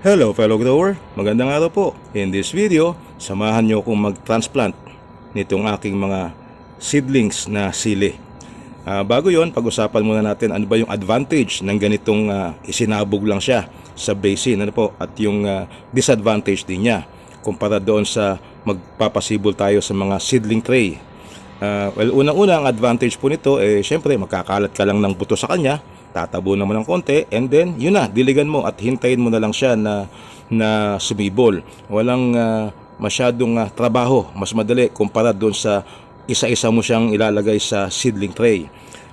Hello fellow grower, magandang araw po. In this video, samahan nyo akong mag-transplant nitong aking mga seedlings na sili. Ah, bago yon, pag-usapan muna natin ano ba yung advantage ng ganitong ah, isinabog lang siya sa basin ano po, at yung ah, disadvantage din niya kumpara doon sa magpapasibol tayo sa mga seedling tray. Ah, well, unang-una ang advantage po nito eh syempre magkakalat ka lang ng buto sa kanya, tatabo naman ng konti and then yun na, diligan mo at hintayin mo na lang siya na na sumibol. Walang ah, masyadong ah, trabaho, mas madali kumpara doon sa isa-isa mo siyang ilalagay sa seedling tray.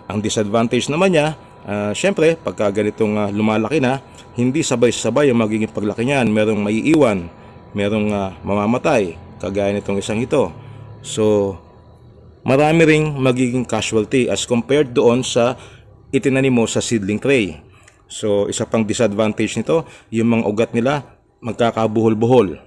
Ang disadvantage naman niya, ah, syempre pagka ganitong ah, lumalaki na, hindi sabay-sabay ang magiging paglaki niyan. Merong maiiwan, merong ah, mamamatay, kagaya nitong isang ito. So, marami ring magiging casualty as compared doon sa itinanim mo sa seedling tray. So, isa pang disadvantage nito, yung mga ugat nila magkakabuhol-buhol.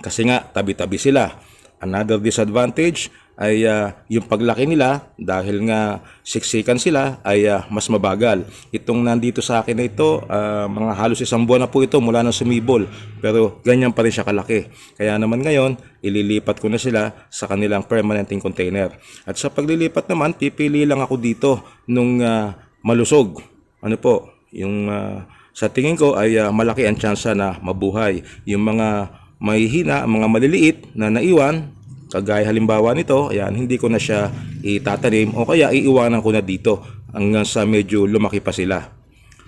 Kasi nga, tabi-tabi sila. Another disadvantage ay ah, yung paglaki nila dahil nga siksikan sila ay ah, mas mabagal. Itong nandito sa akin na ito, ah, mga halos isang buwan na po ito mula nang sumibol. Pero ganyan pa rin siya kalaki. Kaya naman ngayon, ililipat ko na sila sa kanilang permanenting container. At sa paglilipat naman, pipili lang ako dito nung ah, malusog. Ano po, yung ah, sa tingin ko ay ah, malaki ang tsansa na mabuhay. Yung mga mahihina, mga maliliit na naiwan, kagaya halimbawa nito, ayan, hindi ko na siya itatanim o kaya iiwanan ko na dito hanggang sa medyo lumaki pa sila.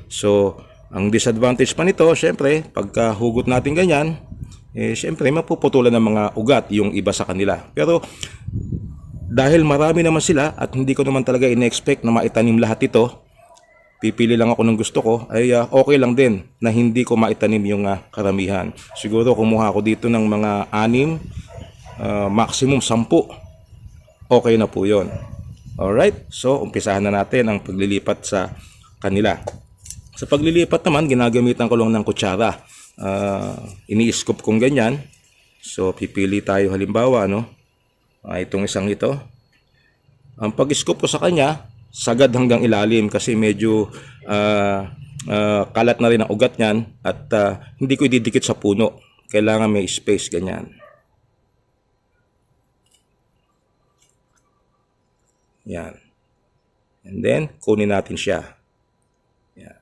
So, ang disadvantage pa nito, syempre, pagka hugot natin ganyan, eh, syempre, mapuputulan ng mga ugat yung iba sa kanila. Pero, dahil marami naman sila at hindi ko naman talaga in-expect na maitanim lahat ito, pipili lang ako ng gusto ko, ay ah, okay lang din na hindi ko maitanim yung ah, karamihan. Siguro kumuha ako dito ng mga anim, ah, maximum sampu. Okay na po yon. Alright, so umpisahan na natin ang paglilipat sa kanila. Sa paglilipat naman, ginagamitan ko lang ng kutsara. Ah, ini-scoop kong ganyan. So pipili tayo halimbawa, no? Ah, itong isang ito. Ang pag-scoop ko sa kanya, sagad hanggang ilalim kasi medyo ah, ah, kalat na rin ang ugat niyan at ah, hindi ko ididikit sa puno. Kailangan may space ganyan. Yan. And then, kunin natin siya. Yan.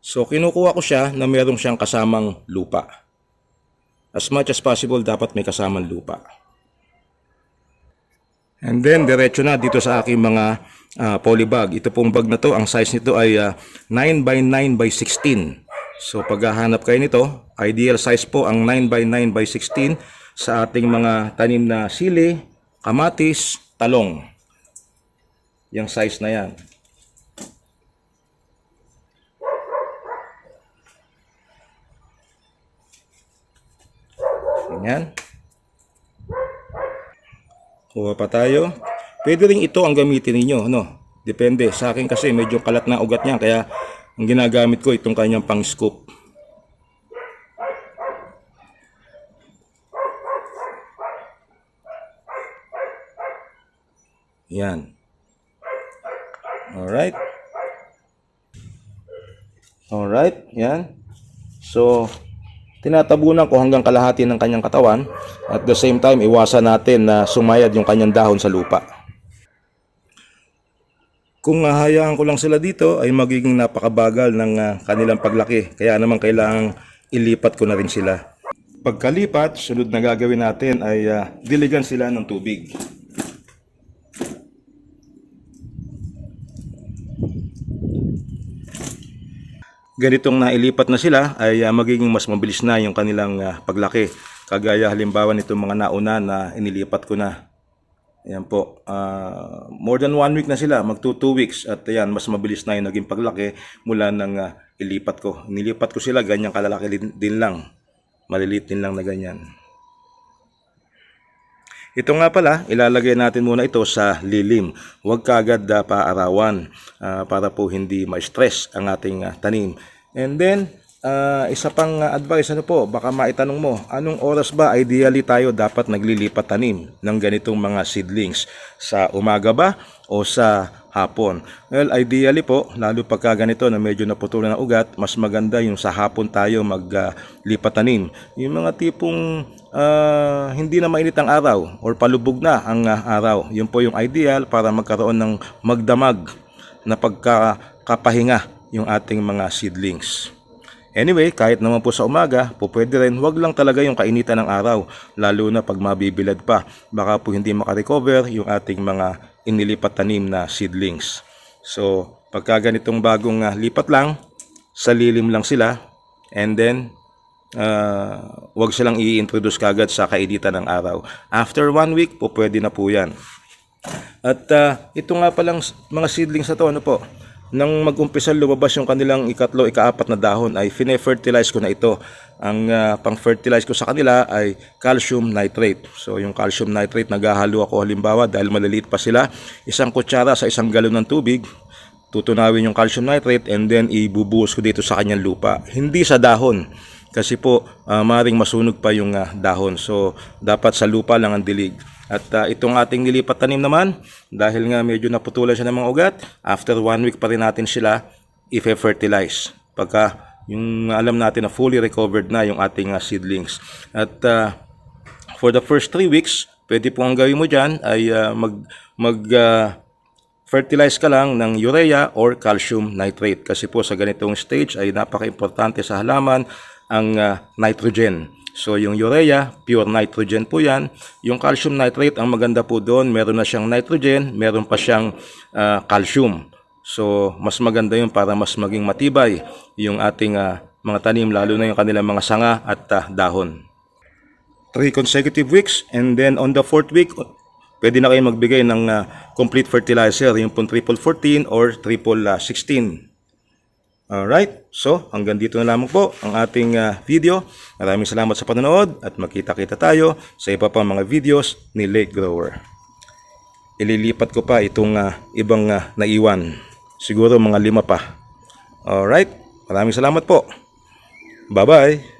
So, kinukuha ko siya na merong siyang kasamang lupa. As much as possible, dapat may kasamang lupa. And then, diretso na dito sa aking mga ah, polybag. Ito pong bag na to, ang size nito ay ah, 9 by 9 by 16. So, paghahanap kayo nito, ideal size po ang 9 by 9 by 16 sa ating mga tanim na sili, kamatis, talong. Yung size na yan. Ganyan. Kuha pa tayo. Pwede rin ito ang gamitin ninyo, no? Depende. Sa akin kasi medyo kalat na ugat niya, kaya ang ginagamit ko itong kanyang pang scoop. Yan. Alright. Alright, yan. So, tinatabunan ko hanggang kalahati ng kanyang katawan. At the same time, iwasan natin na sumayad yung kanyang dahon sa lupa. Kung hahayaan ko lang sila dito, ay magiging napakabagal ng ah, kanilang paglaki. Kaya naman kailangang ilipat ko na rin sila. Pagkalipat, sunod na gagawin natin ay ah, diligan sila ng tubig. Ganitong nailipat na sila ay ah, magiging mas mabilis na yung kanilang ah, paglaki. Kagaya halimbawa nitong mga nauna na inilipat ko na. Ayan po. ah, more than one week na sila, mag 2 weeks. At ayan, mas mabilis na yung naging paglaki mula nang ah, ilipat ko. Nilipat ko sila, ganyan kalalaki din, din lang. Maliliit din lang na ganyan. Ito nga pala, ilalagay natin muna ito sa lilim. Huwag kagad uh, paarawan ah, para po hindi ma-stress ang ating ah, tanim. And then, ah, isa pang ah, advice ano po, baka maitanong mo, anong oras ba ideally tayo dapat naglilipat tanim ng ganitong mga seedlings? Sa umaga ba o sa hapon? Well, ideally po, lalo pagka ganito na medyo naputulan ng ugat, mas maganda yung sa hapon tayo maglipat tanim. Yung mga tipong ah, hindi na mainit ang araw or palubog na ang ah, araw. Yun po yung ideal para magkaroon ng magdamag na pagkakapahinga yung ating mga seedlings. Anyway, kahit naman po sa umaga, po pwede rin, wag lang talaga yung kainitan ng araw, lalo na pag mabibilad pa. Baka po hindi makarecover yung ating mga inilipat tanim na seedlings. So, pagka ganitong bagong ah, lipat lang, sa lilim lang sila, and then, ah, wag silang i-introduce kagad sa kainitan ng araw. After one week, po pwede na po yan. At ah, ito nga palang mga seedlings na to, ano po, nang mag-umpisa lumabas yung kanilang ikatlo, ikaapat na dahon ay fine-fertilize ko na ito. Ang ah, pang-fertilize ko sa kanila ay calcium nitrate. So yung calcium nitrate naghahalo ako halimbawa dahil maliliit pa sila, isang kutsara sa isang galon ng tubig, tutunawin yung calcium nitrate and then ibubuhos ko dito sa kanyang lupa. Hindi sa dahon kasi po ah, maring masunog pa yung ah, dahon. So dapat sa lupa lang ang dilig. At ah, itong ating nilipat tanim naman, dahil nga medyo naputulan siya ng mga ugat, after one week pa rin natin sila i-fertilize. Pagka yung alam natin na fully recovered na yung ating ah, seedlings. At ah, for the first three weeks, pwede po ang gawin mo dyan ay ah, mag, mag ah, fertilize ka lang ng urea or calcium nitrate. Kasi po sa ganitong stage ay napaka-importante sa halaman ang ah, nitrogen. So yung urea, pure nitrogen po yan. Yung calcium nitrate, ang maganda po doon, meron na siyang nitrogen, meron pa siyang ah, calcium. So mas maganda yun para mas maging matibay yung ating ah, mga tanim, lalo na yung kanilang mga sanga at ah, dahon. 3 consecutive weeks and then on the fourth week pwede na kayo magbigay ng ah, complete fertilizer yung pong triple 14 or triple ah, 16 Alright, so hanggang dito na lamang po ang ating ah, video. Maraming salamat sa panonood at magkita-kita tayo sa iba pang mga videos ni Lake Grower. Ililipat ko pa itong ah, ibang ah, naiwan. Siguro mga lima pa. Alright, maraming salamat po. Bye-bye.